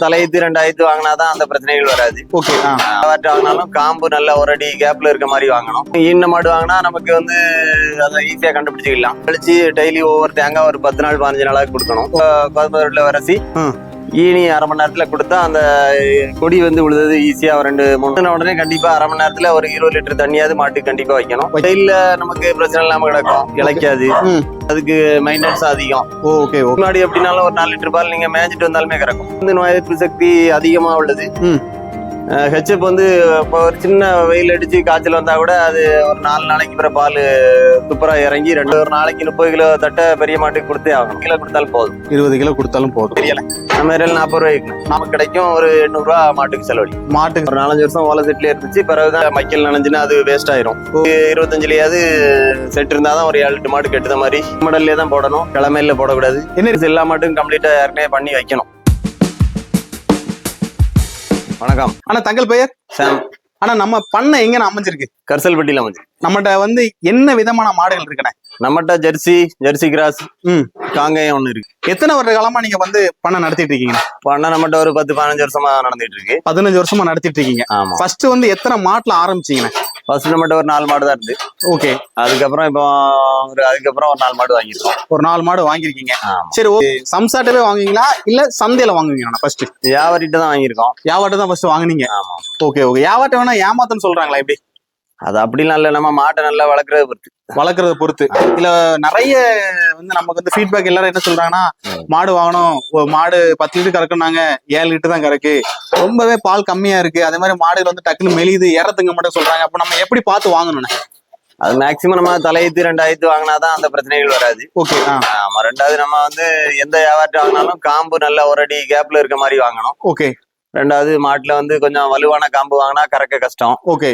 தலையத்து ரெண்டாயிரத்து வாங்கினாதான் அந்த பிரச்சனைகள் வராது. ஓகே வாங்கினாலும் காம்பு நல்ல ஒரு அடி கேப்ல இருக்க மாதிரி வாங்கணும். ஈன மாடு வாங்கினா நமக்கு வந்து அதை ஈஸியா கண்டுபிடிச்சிக்கலாம். கழிச்சு டெய்லி ஒவ்வொரு தேங்காய் ஒரு பத்து நாள் பதினஞ்சு நாளாக கொடுக்கணும். கோதுமை வரசி. ஈனி அரை மணி நேரத்துல கொடுத்தா அந்த கொடி வந்து விழுது ஈஸியா ஒரு ரெண்டு மூணு உடனே கண்டிப்பா அரை மணி நேரத்துல ஒரு இருபது லிட்டர் தண்ணியாவது மாட்டுக்கு கண்டிப்பா வைக்கணும். வெயில்ல நமக்கு பிரச்சனை இல்லாம கிடக்கும். இழைக்காது. அதுக்கு மெயின்டெனன்ஸ் அதிகம். ஓகே முன்னாடி எப்படினாலும் ஒரு நாலு லிட்டர் பால் நீங்க மேய்ச்சிட்டு வந்தாலுமே கிடக்கும் இந்த நோய் எதிர்ப்பு சக்தி அதிகமா உள்ளது. ஹெச்எப் வந்து இப்போ ஒரு சின்ன வெயில் அடிச்சு காய்ச்சல் வந்தா கூட அது ஒரு நாலு நாளைக்கு பிற பால் துப்புரா இறங்கி ரெண்டு ஒரு நாளைக்கு முப்பது கிலோ தட்டை பெரிய மாட்டுக்கு கொடுத்தே ஆகணும். கிலோ கொடுத்தாலும் போதும். இருபது கிலோ கொடுத்தாலும் போதும். நம்ம ஏரியால நாற்பது ரூபாய்க்கு நமக்கு கிடைக்கும் ஒரு எண்ணூறு ரூபா மாட்டுக்கு செலவழி. மாட்டுக்கு. ஒரு நாலஞ்சு வருஷம் ஓலை செட்ல இருந்துச்சு பிறகுதான் மைக்கேல் நனைஞ்சுன்னா அது வேஸ்ட் ஆயிரும். இருபத்தஞ்சுலயாவது செட் இருந்தாதான் ஒரு ஏழு எட்டு மாடு கெட்டுத மாதிரி. மாடல்லே தான் போடணும். கிழமையில போடக்கூடாது. என்ன? எல்லா மாட்டுக்கும் கம்ப்ளீட்டா ஏற்கனவே பண்ணி வைக்கணும். வணக்கம். ஆனா தங்கள் பெயர்? சாம். ஆனா நம்ம பண்ணை எங்க அமைஞ்சிருக்கு? கரிசல்பட்டியில வந்து நம்மகிட்ட வந்து என்ன விதமான மாடுகள் இருக்குண்ணே? நம்மகிட்ட ஜெர்சி ஜெர்சி கிராஸ் ம். காங்கேயம் ஒண்ணு இருக்கு. எத்தனை வருட காலமா நீங்க வந்து பண்ணை நடத்திட்டு இருக்கீங்க? பண்ண நம்மகிட்ட ஒரு பத்து பதினஞ்சு வருஷமா நடந்துட்டு இருக்கு. பதினஞ்சு வருஷமா நடத்திட்டு இருக்கீங்க. ஆமா. ஃபர்ஸ்ட் வந்து எத்தனை மாட்டுல ஆரம்பிச்சீங்கண்ணே? ஃபர்ஸ்ட் நம்மகிட்ட ஒரு நாலு மாடு தான் இருந்து ஓகே. அதுக்கப்புறம் இப்போ ஒரு அதுக்கப்புறம் ஒரு நாலு மாடு வாங்கியிருக்கோம். ஒரு நாலு மாடு வாங்கியிருக்கீங்க. ஆமா. சரி ஓகே சம்சாட்டவே வாங்குவீங்களா? இல்ல சந்தையில வாங்குவீங்களா ஃபர்ஸ்ட் வியாபாரிட்ட தான் வாங்கியிருக்கோம். யாவாட்ட தான் ஃபர்ஸ்ட் வாங்குனீங்க? ஆமா. Okay okay. யாவாட்ட வேணா ஏமாத்தன்னு சொல்றாங்களா எப்படி? அது அப்படிலாம் இல்ல நம்ம மாட்டை நல்லா வளர்க்கறத பொறுத்து. வளர்க்கறத பொறுத்து. இல்ல நிறைய வந்து நமக்கு வந்து ஃபீட்பேக் எல்லாரும் என்ன சொல்றாங்கன்னா. மாடு வாங்கணும். மாடு பத்து லிட்டர் கறக்குனாங்க ஏழு லிட்டர் தான் கறக்கு. ரொம்பவே பால் கம்மியா இருக்கு. அதே மாதிரி மாடுகள் வந்து டக்குன்னு மெலியுது இறத்துங்க மட்டும் சொல்றாங்க. அப்ப நம்ம எப்படி பார்த்து வாங்கணும் அது மேக்சிமம் நம்ம தலையத்து ரெண்டாயிரத்து வாங்கினாதான் அந்த பிரச்சனைகள் வராது. ஓகே ஆமா ரெண்டாவது நம்ம வந்து எந்த வியாபாரத்தை வாங்கினாலும் காம்பு நல்ல ஒரு அடி கேப்ல இருக்க மாதிரி வாங்கணும். ஓகே ரெண்டாவது மாட்டுல வந்து கொஞ்சம் வலுவான காம்பு வாங்கினா கறக்க கஷ்டம். ஓகே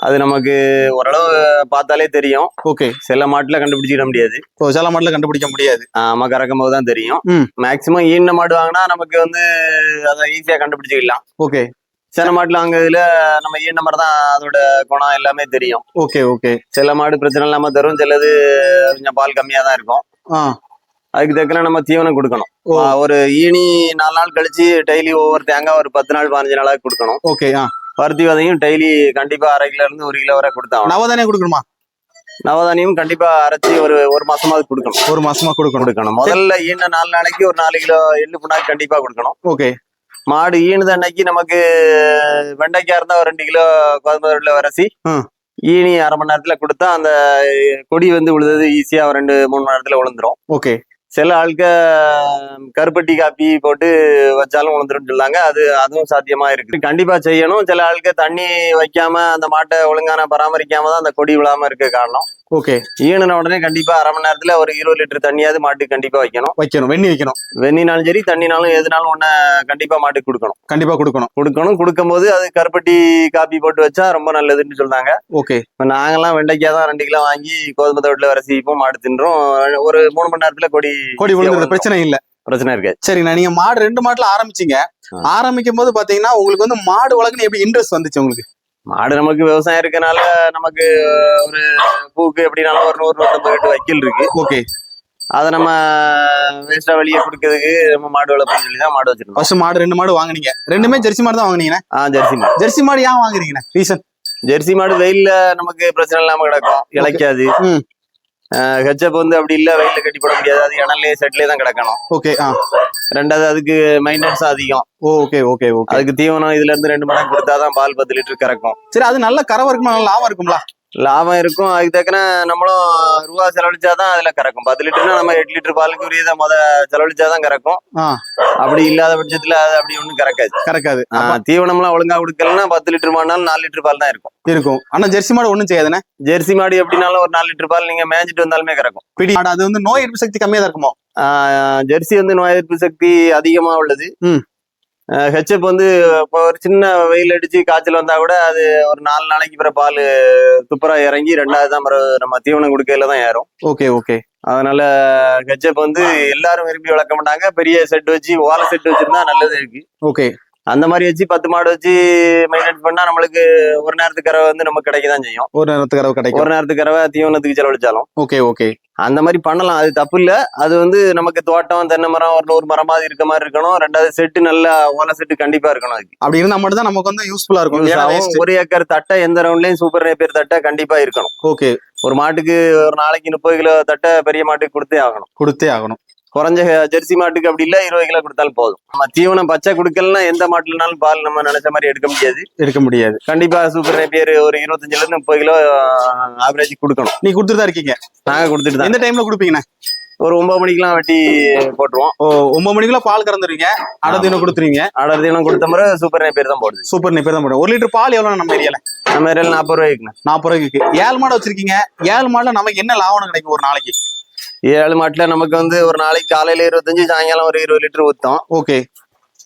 அது நமக்கு ஓரளவு பார்த்தாலே தெரியும். ஓகே சில மாட்டுல கண்டுபிடிச்சிட முடியாது. சில மாடுல கண்டுபிடிக்க முடியாது. ஆமா கறக்கும் போது தான் தெரியும். மேக்சிமம் ஈன மாடு வாங்கினா நமக்கு வந்து அதை ஈஸியா கண்டுபிடிச்சிக்கலாம். ஓகே சில மாட்டுல வாங்குறதுல நம்ம ஈன மாதிரி தான் அதோட குணம் எல்லாமே தெரியும். ஓகே ஓகே சில மாடு பிரச்சனை இல்லாம தரும் சிலது கொஞ்சம் பால் கம்மியா தான் இருக்கும். அதுக்கு தக்கன நம்ம தீவனம் கொடுக்கணும். ஒரு ஈனி நாலு நாள் கழிச்சு டெய்லி ஒவ்வொரு தேங்காய் ஒரு பத்து நாள் பதினஞ்சு நாளாக கொடுக்கணும். ஓகே ஆ. பருத்தி விதையும் டெய்லி கண்டிப்பா அரை கிலோ இருந்து ஒரு கிலோ வரை கொடுத்தாகணும் நவதானே கொடுக்கணுமா? நவதானியும் கண்டிப்பா அரைச்சி ஒரு ஒரு மாசமாவது கொடுக்கணும். ஒரு மாசமா கொடுக்கணும். கொடுக்கணும். முதல்ல ஈன நாலு நாளைக்கு ஒரு நாலு கிலோ எள்ளு புண்ணாக்கு கண்டிப்பா கொடுக்கணும். ஓகே. மாடு ஈனுது அன்னைக்கு நமக்கு வெண்டைக்காய் இருந்தா ஒரு ரெண்டு கிலோ கோதுமை உள்ள வரசி. ஈனி அரை மணி நேரத்துல கொடுத்தா அந்த கொடி வந்து விழுது ஈஸியா ரெண்டு மூணு மணி நேரத்துல விழுந்துரும் ஓகே. சில ஆளுக்க கருப்பட்டி காப்பி போட்டு வச்சாலும் உணர்ந்துரும் சொல்லாங்க. அது அதுவும் சாத்தியமா இருக்கு. கண்டிப்பா செய்யணும். சில ஆளுக்கு தண்ணி வைக்காம அந்த மாட்டை ஒழுங்கான பராமரிக்காம தான் அந்த கொடி விழாம இருக்க காரணம். ஓகே ஈனுன உடனே கண்டிப்பா அரை மணி நேரத்துல ஒரு இருபது லிட்டர் தண்ணியாவது மாட்டுக்கு கண்டிப்பா வைக்கணும். வைக்கணும். வெண்ணி வைக்கணும். வெந்நினாலும் சரி தண்ணினாலும் எதுனாலும் ஒன்ன கண்டிப்பா மாட்டுக்கு கொடுக்கணும். கண்டிப்பா கொடுக்கணும். கொடுக்கணும். கொடுக்கும்போது அது கருப்பட்டி காப்பி போட்டு வச்சா ரொம்ப நல்லதுன்னு சொல்றாங்க. ஓகே இப்ப நாங்கெல்லாம் வெண்டைக்காய் தான் ரெண்டு கிலோ வாங்கி கோதுமை தோட்டில் வரசிப்போம் மாடு தின்றோம். ஒரு மூணு மணி நேரத்துல கொடி கொடி விழுந்துறது பிரச்சனை இல்ல. பிரச்சனை இருக்காது. சரிண்ணா நீங்க மாடு ரெண்டு மாட்டுல ஆரம்பிச்சீங்க. ஆரம்பிக்கும் போது பாத்தீங்கன்னா உங்களுக்கு வந்து மாடு வளர்க்கணும் எப்படி இன்ட்ரெஸ்ட் வந்துச்சு உங்களுக்கு? மாடு நமக்கு விவசாயம் இருக்கனால நமக்கு ஒரு பூக்கு எப்படினாலும் ஒரு நூறு நூத்தம்பது கட்டு வைக்கல் இருக்கு. ஓகே. அதை நம்ம வேஸ்டா வெளியே கொடுக்கறதுக்கு நம்ம மாடு வளர்ப்புன்னு சொல்லி தான் மாடு வச்சிருக்கோம். ஃபர்ஸ்ட் மாடு ரெண்டு மாடு வாங்குனீங்க. ரெண்டுமே ஜெர்சி மாடு தான் வாங்குனீங்கண்ணே? ஆ ஜெர்சி மாடு. ஜெர்சி மாடு ஏன் வாங்குறீங்கண்ணே? ரீசன் ஜெர்சி மாடு வெயில்ல நமக்கு பிரச்சனை இல்லாம கிடக்கும். இழைக்காது. ஹெச்அப் வந்து அப்படி இல்ல வெயில்ல கட்டி போட முடியாது. அது இணல்லே செட்லயே தான் கிடக்கணும். ஓகே ரெண்டாவது அதுக்கு மெயின்டெனன்ஸ் அதிகம். ஓகே ஓகே ஓகே அதுக்கு தீவனம் இதுல இருந்து ரெண்டு மடங்கு கொடுத்தாதான் பால் பத்து லிட்டர் கறக்கும். சரி அது நல்ல கறவை இருக்குமா நல்ல லாபம் இருக்கும்ல? லாபம் இருக்கும். அதுக்கு தக்கன நம்மளும் ரூபா செலவழிச்சாதான் அதுல கறக்கும். பத்து லிட்டர்னா நம்ம எட்டு லிட்டர் பாலுக்கு உரியதை முத செலவழிச்சாதான் கறக்கும். அப்படி இல்லாத பட்சத்துல அது அப்படி ஒண்ணும் கறக்காது. கறக்காது. ஆ, தீவனம்லாம் ஒழுங்கா கொடுக்கலன்னா பத்து லிட்டர் மாடினாலும் நாலு லிட்டர் பால் தான் இருக்கும். இருக்கும். ஆனா ஜெர்சி மாடு ஒண்ணும் செய்யாதுண்ணே? ஜெர்சி மாடு எப்படினாலும் ஒரு நாலு லிட்டர் பால் நீங்க மேய்ச்சிட்டு வந்தாலுமே கறக்கும். பிடி அது வந்து நோய் எதிர்ப்பு சக்தி கம்மியா தான் இருக்குமோ? ஜெர்சி வந்து நோய் எதிர்ப்பு சக்தி அதிகமா உள்ளது. ஹெச்எப் வந்து இப்போ ஒரு சின்ன வெயில் அடிச்சு காய்ச்சல் வந்தா கூட அது ஒரு நாலு நாளைக்கு பிற பால் துப்புரா இறங்கி ரெண்டாவது தான் நம்ம தீவனம் கொடுக்கையில தான் ஏறும். Okay okay. அதனால ஹெச்எப் வந்து எல்லாரும் விரும்பி வளர்க்க மாட்டாங்க. பெரிய செட் வச்சு ஓலை செட் வச்சிருந்தா நல்லது இருக்கு. ஓகே. அந்த மாதிரி வச்சு பத்து மாடு வச்சு மெயின்டைன் பண்ணா நம்மளுக்கு ஒரு நேரத்துக்கு கறவை வந்து நமக்கு கிடைக்க தான் செய்யும். ஒரு நேரத்துக்கு அளவு கிடைக்கும். ஒரு நேரத்துக்கு கறவை தீவனத்துக்கு செலவழிச்சாலும். Okay okay. அந்த மாதிரி பண்ணலாம். அது தப்பு இல்ல. அது வந்து நமக்கு தோட்டம் தென்னை மரம் ஒரு நூறு மரம் மாதிரி இருக்க மாதிரி இருக்கணும். ரெண்டாவது செட்டு நல்ல ஓலை செட்டு கண்டிப்பா இருக்கணும் அதுக்கு. அப்படி இருந்தா மட்டும் தான் நமக்கு வந்து யூஸ்ஃபுல்லா இருக்கும். ஒரு ஏக்கர் தட்டை எந்த ரவுண்ட்லயும் சூப்பர் நேப்பியர் தட்டை கண்டிப்பா இருக்கணும். ஓகே. ஒரு மாட்டுக்கு ஒரு நாளைக்கு முப்பது கிலோ தட்டை பெரிய மாட்டுக்கு கொடுத்தே ஆகணும். கொடுத்தே ஆகணும். குறைஞ்ச ஜெர்சி மாட்டுக்கு அப்படி இல்ல இருபது கிலோ கொடுத்தாலும் போதும். நம்ம தீவனம் பச்சை கொடுக்கலன்னா எந்த மாட்டுலனாலும் பால் நம்ம நினைச்ச மாதிரி எடுக்க முடியாது. எடுக்க முடியாது. கண்டிப்பா சூப்பர் நேப்பியர் ஒரு இருபத்தஞ்சுல இருந்து முப்பது கிலோ ஆவரேஜ் கொடுக்கணும். நீ கொடுத்துட்டு தான் இருக்கீங்க. நாங்க கொடுத்துட்டு தான் எந்த டைம்ல கொடுப்பீங்கண்ணே? ஒரு ஒன்பது மணிக்கெல்லாம் வெட்டி போட்டுருவோம். ஓ ஒன்பது மணிக்குள்ள பால் கறந்துருவீங்க? அடுத்த தினம் கொடுத்துருவீங்க? அடர் தீவனம் கொடுத்த முறை சூப்பர் நேப்பியர் தான் போடுது. சூப்பர் நீ பேர் தான் போடுவோம். ஒரு லிட்டர் பால் எவ்வளவு நம்ம ஏரியால? நம்ம ஏரியால நாற்பது ரூபாய்க்குண்ணே. நாற்பது ரூபாய்க்கு ஏழு மாடு வச்சிருக்கீங்க. ஏழு மாடுல நமக்கு என்ன லாபம் கிடைக்கும் ஒரு நாளைக்கு? ஏழு மாட்டுல நமக்கு வந்து ஒரு நாளைக்கு காலையில இருபத்தஞ்சு சாயங்காலம் ஒரு இருபது லிட்டர் ஊத்தம். ஓகே.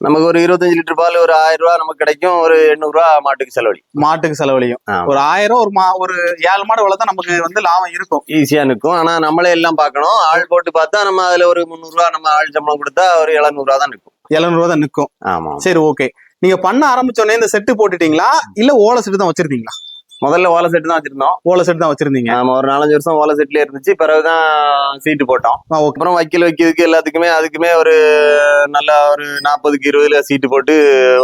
நமக்கு ஒரு இருபத்தஞ்சு லிட்டர் பால் ஒரு ஆயிரம் ரூபாய் நமக்கு கிடைக்கும். ஒரு எண்ணூறு ரூபா மாட்டுக்கு செலவழி மாட்டுக்கு செலவழியும். ஒரு ஆயிரம் ஒரு மா ஒரு ஏழு மாடு வளர்த்தா நமக்கு வந்து லாபம் இருக்கும். ஈஸியா நிற்கும். ஆனா நம்மளே எல்லாம் பார்க்கணும். ஆள் போட்டு பார்த்தா நம்ம அதுல ஒரு முந்நூறு ரூபா நம்ம ஆள் சம்பளம் கொடுத்தா ஒரு எழுநூறு ரூபா தான் நிற்கும். எழுநூறு ரூபா தான் நிற்கும். ஆமா சரி ஓகே. நீங்க பண்ண ஆரம்பிச்சோடனே இந்த செட்டு போட்டுட்டீங்களா? இல்ல ஓலை செட்டு தான் வச்சிருந்தீங்களா முதல்ல ஓலை செட்டு தான் வச்சிருந்தோம். ஓலை செட்டு தான் வச்சிருந்தீங்க. ஆமா ஒரு நாலஞ்சு வருஷம் ஓலை செட்லயே இருந்துச்சு. பிறகுதான் சீட்டு போட்டோம். அப்புறம் வைக்கல் வைக்கிறதுக்கு எல்லாத்துக்குமே அதுக்குமே ஒரு நல்ல ஒரு நாற்பதுக்கு இருபதுல சீட்டு போட்டு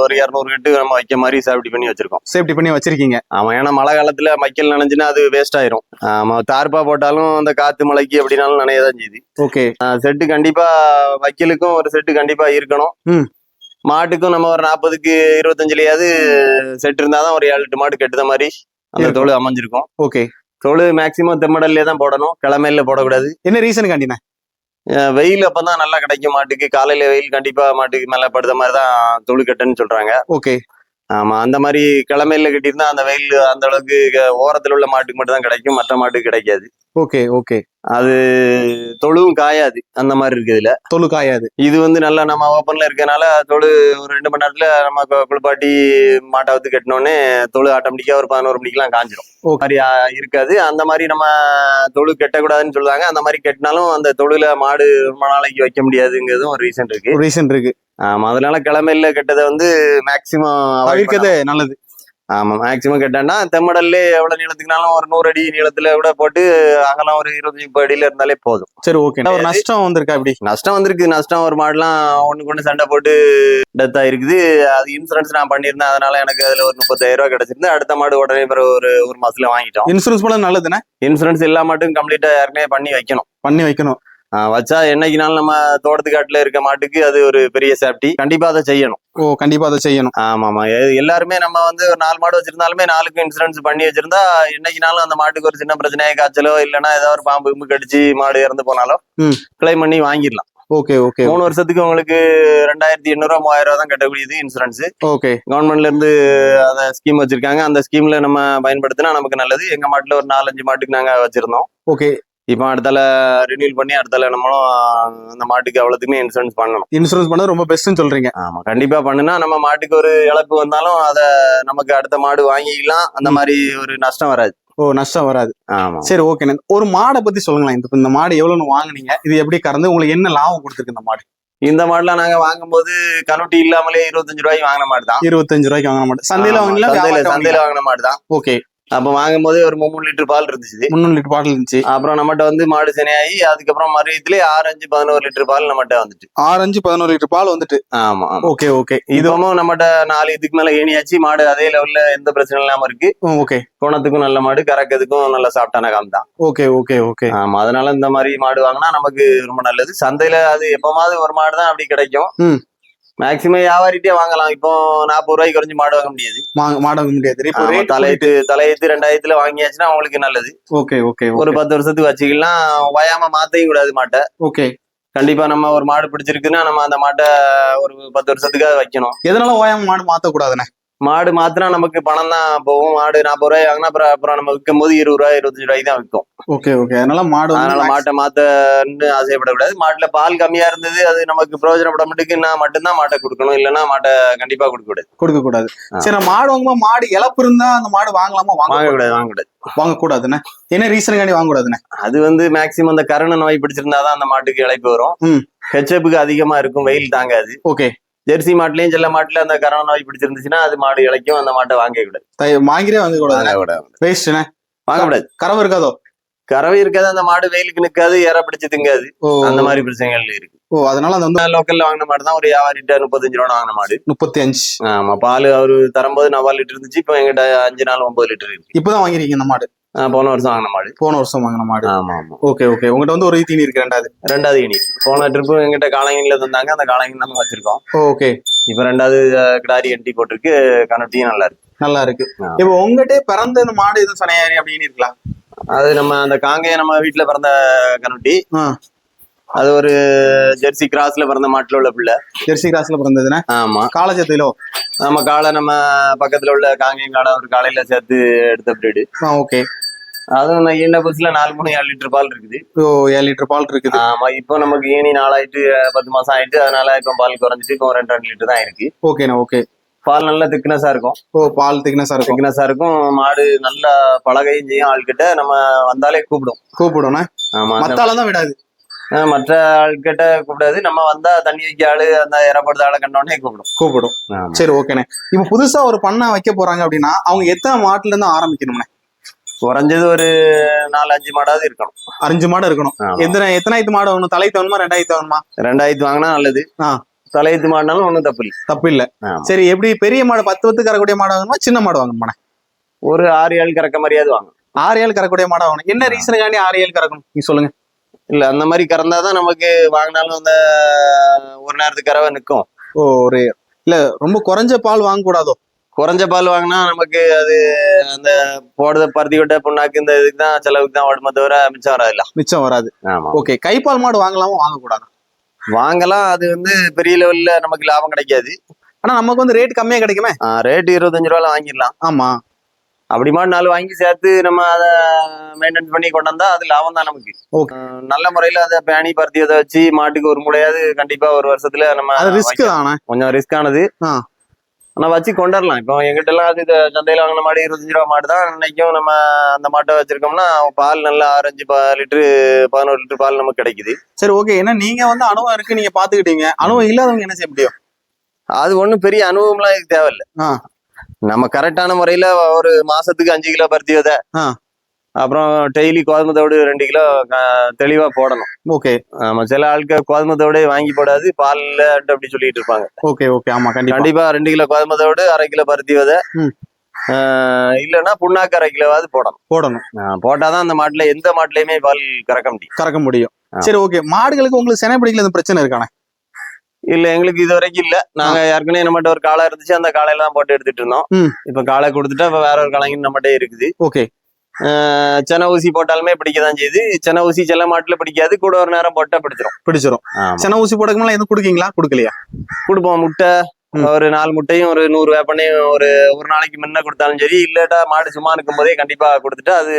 ஒரு இரநூறு கட்டு நம்ம வைக்க மாதிரி சாப்பிட்டு பண்ணி வச்சிருக்கோம். சேஃப்டி பண்ணி வச்சிருக்கீங்க. ஆமா ஏன்னா மழை காலத்துல வைக்கல் நனைஞ்சுன்னா அது வேஸ்ட் ஆயிரும். ஆமா தார்பா போட்டாலும் அந்த காத்து மழைக்கு அப்படின்னாலும் நனையதான் செய்யுது. ஓகே செட்டு கண்டிப்பா வைக்கலுக்கும் ஒரு செட்டு கண்டிப்பா இருக்கணும். மாட்டுக்கும் நம்ம ஒரு நாற்பதுக்கு இருபத்தஞ்சுலயாவது செட் இருந்தாதான் ஒரு ஏழு எட்டு மாடு கெட்டுத மாதிரி அந்த. தொழு அமைஞ்சிருக்கும். ஓகே. தொழு மேக்சிமம் தெம்மடல்லே தான் போடணும். கிழமையில போடக்கூடாது. என்ன ரீசன் காண்டினா அஹ் வெயில் அப்பதான் நல்லா கிடைக்கும் மாட்டுக்கு. காலையில வெயில் கண்டிப்பா மாட்டுக்கு மேல படுத்த மாதிரி தான் தொழு கட்டுன்னு சொல்றாங்க. ஓகே. ஆமா அந்த மாதிரி கிழமையில கட்டியிருந்தா அந்த வெயில் அந்த அளவுக்கு ஓரத்துல உள்ள மாட்டுக்கு மட்டும் தான் கிடைக்கும் மற்ற மாட்டுக்கு கிடைக்காது. Okay okay. அது தொழுவும் காயாது அந்த மாதிரி இருக்கு இதுல. தொழு காயாது. இது வந்து நல்லா நம்ம ஓப்பன்ல இருக்கனால தொழு ஒரு ரெண்டு மணி நேரத்துல நம்ம குளிப்பாட்டி மாட்டை வந்து கட்டினோடனே தொழு ஆட்டோமேட்டிக்கா ஒரு பதினோரு மணிக்கெல்லாம் காஞ்சிரும். Okay. மாதிரி இருக்காது. அந்த மாதிரி நம்ம தொழு கட்டக்கூடாதுன்னு சொல்லுவாங்க அந்த மாதிரி கட்டினாலும் அந்த தொழுல மாடு ரொம்ப நாளைக்கு வைக்க முடியாதுங்கிறதும் ஒரு ரீசன் இருக்கு. ரீசன் இருக்கு. ஆமா அதனால கிழமையில கெட்டதை வந்து மேக்சிமம் தவிர்க்கிறது நல்லது. ஆமா மேக்சிமம் கேட்டான்னா தெம்மடல்ல எவ்வளவு நீளத்துக்குனாலும் ஒரு நூறு அடி நீளத்துல கூட போட்டு அகலம் ஒரு இருபத்தஞ்சு முப்பது அடியில இருந்தாலே போதும். சரி ஓகே ஒரு நஷ்டம் வந்திருக்கா இப்படி? நஷ்டம் வந்திருக்கு நஷ்டம் ஒரு மாடுலாம் ஒண்ணுக்கு ஒண்ணு சண்டை போட்டு டெத் ஆயிருக்குது. அது இன்சூரன்ஸ் நான் பண்ணியிருந்தேன் அதனால எனக்கு அதுல ஒரு முப்பத்தாயிரம் ரூபாய் கிடைச்சிருந்து அடுத்த மாடு உடனே பிறகு ஒரு ஒரு மாசத்துல வாங்கிட்டோம். இன்சூரன்ஸ் பண்ண நல்லதுண்ணே? இன்சூரன்ஸ் எல்லா மாட்டுக்கும் கம்ப்ளீட்டா ஏற்கனவே பண்ணி வைக்கணும். பண்ணி வைக்கணும். வச்சா என்னைக்குனாலும் நம்ம தோட்டத்து காட்டுல இருக்க மாட்டுக்கு அது ஒரு பெரிய சேஃப்டி கண்டிப்பா அதை செய்யணும். ஓ கண்டிப்பா அதை செய்யணும். ஆமா ஆமா எல்லாருமே நம்ம வந்து ஒரு நாலு மாடு வச்சிருந்தாலுமே நாலுக்கும் இன்சூரன்ஸ் பண்ணி வச்சிருந்தா என்னைக்குனாலும் அந்த மாட்டுக்கு ஒரு சின்ன பிரச்சனையே காய்ச்சலோ இல்லைன்னா ஏதாவது ஒரு பாம்பு கிம்பு கடிச்சு மாடு இறந்து போனாலும். கிளைம் பண்ணி வாங்கிடலாம். Okay okay. மூணு வருஷத்துக்கு உங்களுக்கு ரெண்டாயிரத்தி எண்ணூறு மூவாயிரம் ரூபா தான் கட்டக்கூடியது இன்சூரன்ஸ் ஓகே. கவர்மெண்ட்ல இருந்து அதை ஸ்கீம் வச்சிருக்காங்க. அந்த ஸ்கீம்ல நம்ம பயன்படுத்தினா நமக்கு நல்லது. எங்க மாட்டுல ஒரு நாலஞ்சு மாட்டுக்கு நாங்க வச்சிருந்தோம். ஓகே. இப்போ அடுத்தால ரினியூல் பண்ணி அடுத்தால நம்மளும் அந்த மாட்டுக்கு அவ்வளோத்துக்குமே இன்சூரன்ஸ் பண்ணணும். இன்சூரன்ஸ் பண்ணது ரொம்ப பெஸ்ட்னு சொல்றீங்க. ஆமா கண்டிப்பா பண்ணுனா நம்ம மாட்டுக்கு ஒரு இழப்பு வந்தாலும் அத நமக்கு அடுத்த மாடு வாங்கிக்கலாம். அந்த மாதிரி ஒரு நஷ்டம் வராது. ஓ நஷ்டம் வராது. ஆமா. சரி ஓகே ஒரு மாடை பத்தி சொல்லுங்களேன். இந்த இந்த மாடு எவ்வளவுன்னு வாங்குனீங்க? இது எப்படி கறந்து உங்களுக்கு என்ன லாபம் கொடுத்துருக்கு இந்த மாடு? இந்த மாடுலாம் நாங்க வாங்கும்போது கனுட்டி இல்லாமலே இருபத்தஞ்சு ரூபாய்க்கு வாங்கின மாடு தான் இருபத்தஞ்சு ரூபாய்க்கு வாங்கின மாடு. சந்தையில வாங்கல சந்தையில சந்தையில வாங்கின மாடு தான் ஓகே அப்ப வாங்கும்போது ஒரு மூணு லிட்டர் பால் இருந்துச்சு. முன்னூறு லிட்டர் பாட்டில் இருந்துச்சு. அப்புறம் நம்மகிட்ட வந்து மாடு சினையாகி அதுக்கப்புறம் மறுபடியும் ஆறு அஞ்சு பதினோரு லிட்டர் பால் நம்மகிட்ட வந்துட்டு. ஆறு அஞ்சு பதினோரு லிட்டர் பால் வந்துட்டு. ஆமா ஆமா. Okay okay. இது இதுவும் நம்மகிட்ட நாலு இதுக்கு மேல ஏணியாச்சு மாடு அதே லெவல்ல எந்த பிரச்சனை இல்லாம இருக்கு. ஓகே. குணத்துக்கும் நல்ல மாடு கறக்கிறதுக்கும் நல்ல சாப்பிட்டான காம் தான். Okay okay okay. ஆமா அதனால இந்த மாதிரி மாடு வாங்கினா நமக்கு ரொம்ப நல்லது. சந்தையில அது எப்பமாவது ஒரு மாடு தான் அப்படி கிடைக்கும். மேக்சிமம் வியாபாரிட்டே வாங்கலாம். இப்போ நாற்பது ரூபாய்க்கு குறைஞ்சு மாடு வாங்க முடியாது. மாடு வாங்க முடியாது. தலையத்து தலையத்து ரெண்டாயிரத்துல வாங்கியாச்சுன்னா அவங்களுக்கு நல்லது. ஓகே ஓகே ஒரு பத்து வருஷத்துக்கு வச்சுக்கலாம். வயாம மாத்தையும் கூடாது மாட்டை. ஓகே. கண்டிப்பா நம்ம ஒரு மாடு பிடிச்சிருக்குன்னா நம்ம அந்த மாட்டை ஒரு பத்து வருஷத்துக்காக வைக்கணும். எதனால ஓயாம மாடு மாத்த கூடாதுண்ணே மாடு மாத்தினா நமக்கு பணம் தான் போகும். மாடு நாற்பது ரூபாய் வாங்கினா அப்புறம் அப்புறம் நம்ம விற்கும் போது இருபது ரூபாய் இருபத்தஞ்சு ரூபாய்க்கு தான் விற்கும் ஓகே ஓகே. அதனால மாடு அதனால மாட்டை மாத்தன்னு ஆசைப்படக்கூடாது. மாட்டுல பால் கம்மியா இருந்தது அது நமக்கு பிரயோஜனப்பட மட்டுக்குன்னா மட்டும்தான் மாட்டை கொடுக்கணும். இல்லைன்னா மாட்டை கண்டிப்பா கொடுக்க கூடாது கொடுக்க கூடாது. சரி நான் மாடு வாங்கும்போது மாடு இழப்பு இருந்தா அந்த மாடு வாங்கலாமா? வாங்க வாங்கக்கூடாது வாங்க கூடாதுண்ணே என்ன ரீசனுக்காண்டி வாங்க கூடாதுண்ணே அது வந்து மேக்சிமம் அந்த கரண நோய் பிடிச்சிருந்தாதான் அந்த மாட்டுக்கு இழைப்பு வரும். ஹெச்எப்புக்கு அதிகமா இருக்கும் வெயில் தாங்காது. ஓகே. ஜெர்சி மாட்டுலயும் செல்ல மாட்டுல அந்த கரோனா நோய் பிடிச்சிருந்துச்சுன்னா அது மாடு இழைக்கும் அந்த மாட்டை வாங்க கூடாது. வாங்கிட்டே வாங்க கூடாது வாங்க கூடாது. வேஸ்ட்ண்ணே வாங்க கூடாது. கறவை இருக்காதோ? கறவை இருக்காது அந்த மாடு வெயிலுக்கு நிக்காது இற பிடிச்சு திங்காது. அந்த மாதிரி பிரச்சனைகள் இருக்கு. ஓ அதனால அது வந்து லோக்கல்ல வாங்கின மாடு தான் ஒரு வியாபாரிட்ட முப்பத்தஞ்சு ரூபா வாங்கின மாடு. முப்பத்தி அஞ்சு ஆமா பால் அவரு தரும்போது நாலு லிட்டர் இருந்துச்சு இப்போ எங்கிட்ட அஞ்சு நாள் ஒன்பது லிட்டர் இருக்கு. இப்பதான் வாங்கிருக்கீங்க இந்த மாடு? போன வருஷம் வாங்கின மாடு. போன வருஷம் வாங்கின மாடு. ஆமா ஆமா. Okay okay. உங்ககிட்ட வந்து ஒரு தீனி இருக்கு ரெண்டாவது. ரெண்டாவது இனி போன ட்ரிப்பு எங்கிட்ட காலங்கில தந்தாங்க. அந்த காலங்கில நம்ம வச்சிருக்கோம். ஓகே. இப்ப ரெண்டாவது கிடாரி என்டி போட்டிருக்கு. கனட்டியும் நல்லா இருக்கு. நல்லா இருக்கு. இப்போ உங்ககிட்ட பிறந்த இந்த மாடு எதுவும் சனையாரி அப்படின்னு இருக்கலாம் அது நம்ம அந்த காங்கைய நம்ம வீட்டுல பிறந்த கனட்டி ஆ. அது ஒரு ஜெர்சி கிராஸ்ல பிறந்த மாட்டுல உள்ள பிள்ளை. ஜெர்சி கிராஸ்ல பிறந்ததுன்னா? ஆமா. காலஜத்திலோ நம்ம காளை நம்ம பக்கத்துல உள்ள காங்கேயம் காளை ஒரு காலையில சேர்த்து எடுத்த பிரீடு ஓகே. அதுவும் நான் ஈன புதுசுல நாலு மூணு ஏழு லிட்டர் பால் இருக்குது. ஓ ஏழு லிட்டர் பால் இருக்குது. ஆமா இப்போ நமக்கு ஈனி நாளாயிட்டு அஹ், பத்து மாசம் ஆயிட்டு அதனால இப்போ பால் குறைஞ்சிட்டு இப்போ ரெண்டு ரெண்டு லிட்டர் தான் இருக்கு. ஓகேண்ணா ஓகே பால் நல்ல திக்னஸா இருக்கும். ஓ பால் திக்னஸா இருக்கும். திக்னஸா இருக்கும். மாடு நல்லா பழகையும் செய்யும். ஆள்கிட்ட நம்ம வந்தாலே கூப்பிடும். கூப்பிடும்ண்ணா ஆமா மத்தால தான் விடாது. மற்ற ஆள்கிட்ட கூப்பிடாது. நம்ம வந்தா தண்ணி வைக்க ஆளு அந்த இறப்படுத்த ஆளை கண்டோடனே கூப்பிடும். கூப்பிடும். சரி ஓகேண்ணே இப்போ புதுசா ஒரு பண்ணை வைக்க போறாங்க அப்படின்னா அவங்க எத்தனை மாட்டுல இருந்து ஆரம்பிக்கணும்ண்ணே? குறைஞ்சது ஒரு நாலு அஞ்சு மாடாவது இருக்கணும். அஞ்சு மாடு இருக்கணும். எத்தனை எத்தனாயிரத்து மாடு வேணும்? தலை தவணுமா ரெண்டாயிரத்து தவணுமா ரெண்டாயிரத்து வாங்கினா நல்லது. தலையத்து மாடினாலும் ஒன்றும் தப்பு இல்லை. தப்பு இல்ல. சரி எப்படி பெரிய மாடு பத்து பத்து கறக்கூடிய மாடு வாங்கணுமா சின்ன மாடு வாங்கணுமா ஒரு ஆறு ஏழு கறக்க மாதிரியாவது வாங்க ஆறு ஏழு கறக்கூடிய மாடு வாங்கணும் என்ன ரீசனுக்காண்டி ஆறு ஏழு கறக்கணும்? நீ சொல்லுங்க. இல்ல அந்த மாதிரி கறந்தாதான் நமக்கு வாங்கினாலும் அந்த ஒரு நேரத்துக்கு கறவை நிற்கும். ஓ ஒரு இல்ல ரொம்ப குறைஞ்ச பால் வாங்க கூடாதோ குறைஞ்ச பால் வாங்கினா நமக்கு அது அந்த போடுற பருத்தி விட்ட புண்ணாக்கு இந்த இதுக்கு தான் செலவுக்கு தான் ஓடுமே தவிர மிச்சம் வராதுல்ல. மிச்சம் வராது. ஆமா. ஓகே கைப்பால் மாடு வாங்கலாமா வாங்க கூடாது வாங்கலாம். அது வந்து பெரிய லெவல்ல நமக்கு லாபம் கிடைக்காது. ஆனா நமக்கு வந்து ரேட் கம்மியா கிடைக்குமே? ரேட்டு இருபத்தஞ்சு ரூபால வாங்கிடலாம். ஆமா. அப்படி மாதிரி நாலு வாங்கி சேர்த்து நம்ம அதை மெயின்டைன் பண்ணி கொண்டு வந்தா அது லாபம் தான் நமக்கு. நல்ல முறையில அதை பேணி பருத்தி அதை வச்சு மாட்டுக்கு ஒரு முறையாவது கண்டிப்பா ஒரு வருஷத்துல நம்ம அது ரிஸ்க் கொஞ்சம் ரிஸ்க் ஆனது. ஆ. ஆனா வச்சு கொண்டுடலாம் இப்போ எங்கிட்ட எல்லாம் அது சந்தையில வாங்கின மாடு இருபத்தஞ்சு ரூபா மாடு தான். இன்னைக்கும் நம்ம அந்த மாட்டை வச்சிருக்கோம்னா பால் நல்லா ஆரஞ்சு லிட்டரு பதினோரு லிட்டர் பால் நமக்கு கிடைக்குது. சரி ஓகே ஏன்னா நீங்க வந்து அனுபவம் இருக்கு நீங்க பாத்துக்கிட்டீங்க. அனுபவம் இல்லாதவங்க என்ன செய்ய முடியும்? அது ஒண்ணும் பெரிய அனுபவம்லாம் இதுக்கு தேவையில்லை. நம்ம கரெக்டான முறையில ஒரு மாசத்துக்கு அஞ்சு கிலோ பருத்தி விதை. அப்புறம் டெய்லி கோதுமை தவிடு ரெண்டு கிலோ தெளிவா போடணும். ஓகே. ஆமா சில ஆட்கள் கோதுமை தவிடு வாங்கி போடாது பால்ல அப்படி சொல்லிட்டு இருப்பாங்க. Okay okay. ஆமா கண்டிப்பா. கண்டிப்பா ரெண்டு கிலோ கோதுமை தவிடு அரை கிலோ பருத்தி விதை. இல்லைன்னா புண்ணாக்கு அரை கிலோவாவது போடணும். போடணும். போட்டாதான் அந்த மாட்டுல எந்த மாட்டுலயுமே பால் கறக்க முடியும். கறக்க முடியும். சரி ஓகே. மாடுகளுக்கு உங்களுக்கு செனை பிடிக்கல இந்த பிரச்சனை இருக்கானே? இல்ல எங்களுக்கு இது வரைக்கும் இல்ல. நாங்க ஏற்கனவே நம்மகிட்ட ஒரு காளை இருந்துச்சு அந்த காலையில தான் போட்டு எடுத்துட்டு இருந்தோம். இப்ப காளை கொடுத்துட்டா இப்ப வேற ஒரு காளைங்க நம்மகிட்ட இருக்குது. ஓகே. சென ஊசி போட்டாலுமே பிடிக்கதான் செய்யுது. சென ஊசி செல்ல மாட்டுல பிடிக்காது. கூட ஒரு நேரம் போட்டா பிடிச்சிரும். பிடிச்சிரும். செனை ஊசி போடக்குமெல்லாம் எதுவும் கொடுக்கீங்களா? கொடுக்கலையா? கொடுப்போம். முட்டை. ஒரு நாலு முட்டையும் ஒரு நூறு வேப்பனையும் ஒரு ஒரு நாளைக்கு முன்ன கொடுத்தாலும் சரி இல்லாட்டா மாடு சும்மா இருக்கும் போதே கண்டிப்பா கொடுத்துட்டா அது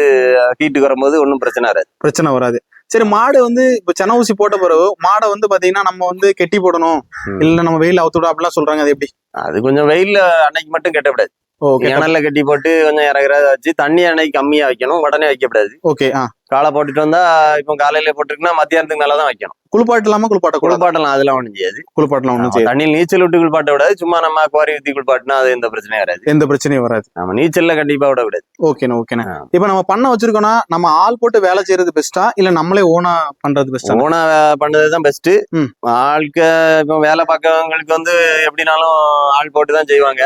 ஹீட்டுக்கு வரும்போது ஒன்றும் பிரச்சனை வராது. பிரச்சனை வராது. சரி மாடு வந்து இப்ப சென ஊசி போட்ட பிறகு மாடை வந்து பாத்தீங்கன்னா நம்ம வந்து கெட்டி போடணும். இல்ல நம்ம வெயில் அவுத்துடும் அப்படிலாம் சொல்றாங்க. அது எப்படி? அது கொஞ்சம் வெயில்ல அன்னைக்கு மட்டும் கட்டக்கூடாது. ஓகே இணல்ல கட்டி போட்டு கொஞ்சம் இறகுறத வச்சு தண்ணி அன்னைக்கு கம்மியா வைக்கணும். உடனே வைக்கக்கூடாது ஓகே காலை போட்டுட்டு வந்தா இப்போ காலையில போட்டுருக்குன்னா மத்தியானத்துக்கு மேல தான் வைக்கணும். குளிப்பாட்டு இல்லாம குளிப்பாட்ட குளிப்பாட்டலாம் அதெல்லாம் ஒண்ணும் செய்யாது. குளிப்பாட்டலாம் ஒண்ணும் செய்யாது. தண்ணியில் நீச்சல் விட்டு குளிப்பாட்ட விடாது. சும்மா நம்ம குவாரி ஊத்தி குளிப்பாட்டினா அது எந்த பிரச்சனையும் வராது. எந்த பிரச்சனையும் வராது. நம்ம நீச்சல்ல கண்டிப்பா விடக்கூடாது. ஓகேண்ணே ஓகேண்ணே. ஆ. இப்ப நம்ம பண்ண வச்சிருக்கோம்னா நம்ம ஆள் போட்டு வேலை செய்யறது பெஸ்டா இல்ல நம்மளே ஓனா பண்றது பெஸ்டா ஓனா பண்ணதுதான் பெஸ்ட் ம். ஆளுக்கு இப்போ வேலை பார்க்கறவங்களுக்கு வந்து எப்படினாலும் ஆள் போட்டு தான் செய்வாங்க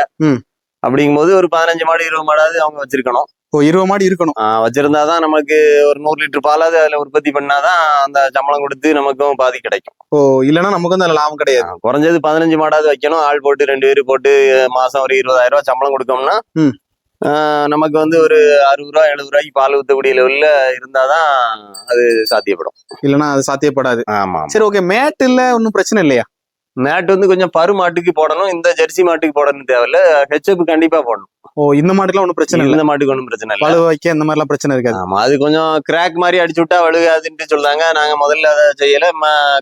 அப்படிங்கும்போது ஒரு பதினஞ்சு மாடு இருபது மாடாவது அவங்க வச்சிருக்கணும். ஓ இருபது மாடு இருக்கணும். ஆஹ் வச்சிருந்தாதான் நமக்கு ஒரு நூறு லிட்டர் பாலாவது அதுல உற்பத்தி பண்ணாதான் அந்த சம்பளம் கொடுத்து நமக்கும் பாதி கிடைக்கும். ஓ இல்லைன்னா நமக்கு அதுல லாபம் கிடையாது. குறைஞ்சது பதினஞ்சு மாடாவது வைக்கணும். ஆள் போட்டு ரெண்டு பேரும் போட்டு மாசம் ஒரு இருபதாயிரம் ரூபாய் சம்பளம் கொடுத்தோம்னா நமக்கு வந்து ஒரு அறுபது ரூபா எழுபது ரூபாய்க்கு பால் ஊத்தக்கூடிய லெவல்ல இருந்தாதான் அது சாத்தியப்படும். இல்லைன்னா அது சாத்தியப்படாது. ஆமா சரி ஓகே மேட் இல்ல ஒன்னும் பிரச்சனை இல்லையா? மேட் வந்து கொஞ்சம் பரு மாட்டுக்கு போடணும் இந்த ஜெர்சி மாட்டுக்கு போடணும் தேவையில்ல. ஹெச்எப் கண்டிப்பா போடணும். ஓ இந்த மாட்டுக்குலாம் ஒன்றும் பிரச்சனை இல்லை? இந்த மாட்டுக்கு ஒன்றும் பிரச்சனை இல்லை. பழுவ வைக்க இந்த மாதிரிலாம் பிரச்சனை இருக்காது? ஆமா அது கொஞ்சம் கிராக் மாதிரி அடிச்சு விட்டா வழுகாதுன்ட்டு சொல்றாங்க. நாங்க முதல்ல அதை செய்யல.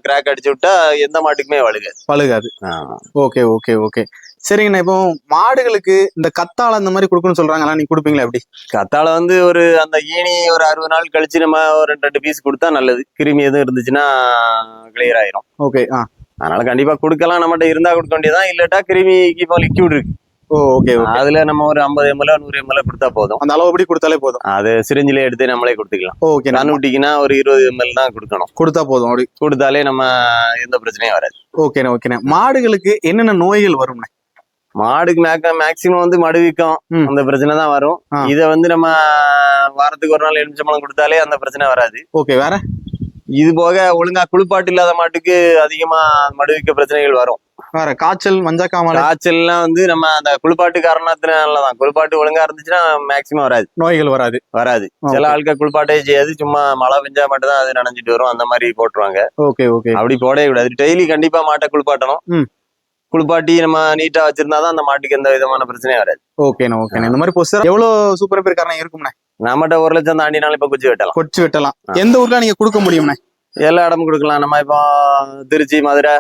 கிராக் அடிச்சு விட்டா எந்த மாட்டுக்குமே வழுகாது. பழுகாது ஆமா. Okay okay okay. சரிங்கண்ணா இப்போ மாடுகளுக்கு இந்த கத்தாழை இந்த மாதிரி கொடுக்கணும்னு சொல்றாங்களா நீங்க கொடுப்பீங்களா எப்படி? கத்தாழை வந்து ஒரு அந்த ஈனி ஒரு அறுபது நாள் கழிச்சு நம்ம ஒரு ரெண்டு ரெண்டு பீஸ் கொடுத்தா நல்லது. கிருமி எதுவும் இருந்துச்சுன்னா கிளியர் ஆயிரும். ஓகே ஆ. அதனால கண்டிப்பா கொடுக்கலாம். நம்மகிட்ட இருந்தா கொடுக்க வேண்டியதான் இல்லட்டா கிருமிக்கு இப்போ லிக்யூட் இருக்கு. ஓகே அதுல நம்ம ஒரு ஐம்பது எம்எல் நூறு எம்எல் கொடுத்தா போதும். அந்த அளவு எப்படி கொடுத்தாலே போதும். அது சிரிஞ்சில எடுத்து நம்மளே கொடுத்துக்கலாம். ஓகே நான் கண்ணுட்டிக்குன்னா ஒரு இருபது எம்எல் தான் கொடுக்கணும். கொடுத்தா போதும் அப்படி. கொடுத்தாலே நம்ம எந்த பிரச்சனையும் வராது. ஓகேண்ணே ஓகேண்ணே மாடுகளுக்கு என்னென்ன நோய்கள் வரும்ண்ணே மாடுக்கு மேக்க மேக்சிமம் வந்து மடு வீக்கம். அந்த பிரச்சனை தான் வரும். இத வந்து நம்ம வாரத்துக்கு ஒரு நாள் எலுமிச்சம்பழம் கொடுத்தாலே அந்த பிரச்சனை வராது. ஓகே வேற? இது போக ஒழுங்கா குளிப்பாட்டு இல்லாத மாட்டுக்கு அதிகமா மடு வீக்க பிரச்சனைகள் வரும். வேற காய்ச்சல் மஞ்சக்காமலை காய்ச்சல்லாம் வந்து நம்ம அந்த குளிப்பாட்டு காரணத்தினாலதான். குளிப்பாட்டு ஒழுங்கா இருந்துச்சுன்னா மேக்சிமம் வராது. நோய்கள் வராது. வராது. சில ஆட்கள் குளிப்பாட்டே செய்யாது. சும்மா மழை பெஞ்சா மட்டும் தான் அது நனைஞ்சிட்டு வரும். அந்த மாதிரி போட்டுருவாங்க. ஓகே ஓகே அப்படி போடவே கூடாது. டெய்லி கண்டிப்பா மாட்டை குளிப்பாட்டணும். குளிப்பாட்டி நம்ம நீட்டா வச்சிருந்தாதான் அந்த மாட்டுக்கு எந்த விதமான பிரச்சனையும் வராது. ஓகேண்ணே ஓகேண்ணே இந்த மாதிரி பொசர் எவ்வளவு சூப்பர் பேர் காரணம் இருக்கும்ண்ணே. நம்மகிட்ட ஒரு லட்சம் தாண்டினாலும் இப்ப குச்சி வெட்டலாம். கொச்சு வெட்டலாம். எந்த ஊர்ல நீங்க கொடுக்க முடியும்ண்ணே எல்லா இடமும் கொடுக்கலாம். நம்ம இப்போ திருச்சி மதுரை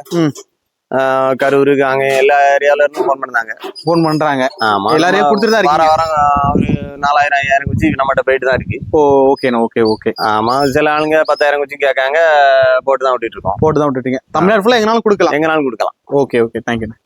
கரூர் அங்க எல்லா ஏரியால இருந்தும் ஃபோன் பண்ணாங்க ஃபோன் பண்றாங்க. ஆமா. எல்லாரையும் கொடுத்துட்டு தான் வாரம் வாரம் ஒரு நாலாயிரம் ஐயாயிரம் குச்சி நம்மகிட்ட போயிட்டு தான் இருக்கு. ஓ ஓகேண்ணே ஓகே ஓகே ஆமா. சில ஆளுங்க பத்தாயிரம் குச்சி கேட்காங்க போட்டு தான் விட்டுட்டு இருக்கோம். போட்டு தான் விட்டுட்டீங்க. தமிழ்நாடு ஃபுல்லா எங்கனாலும் கொடுக்கலாம். எங்கனாலும் கொடுக்கலாம். Okay okay தேங்க்யூண்ணே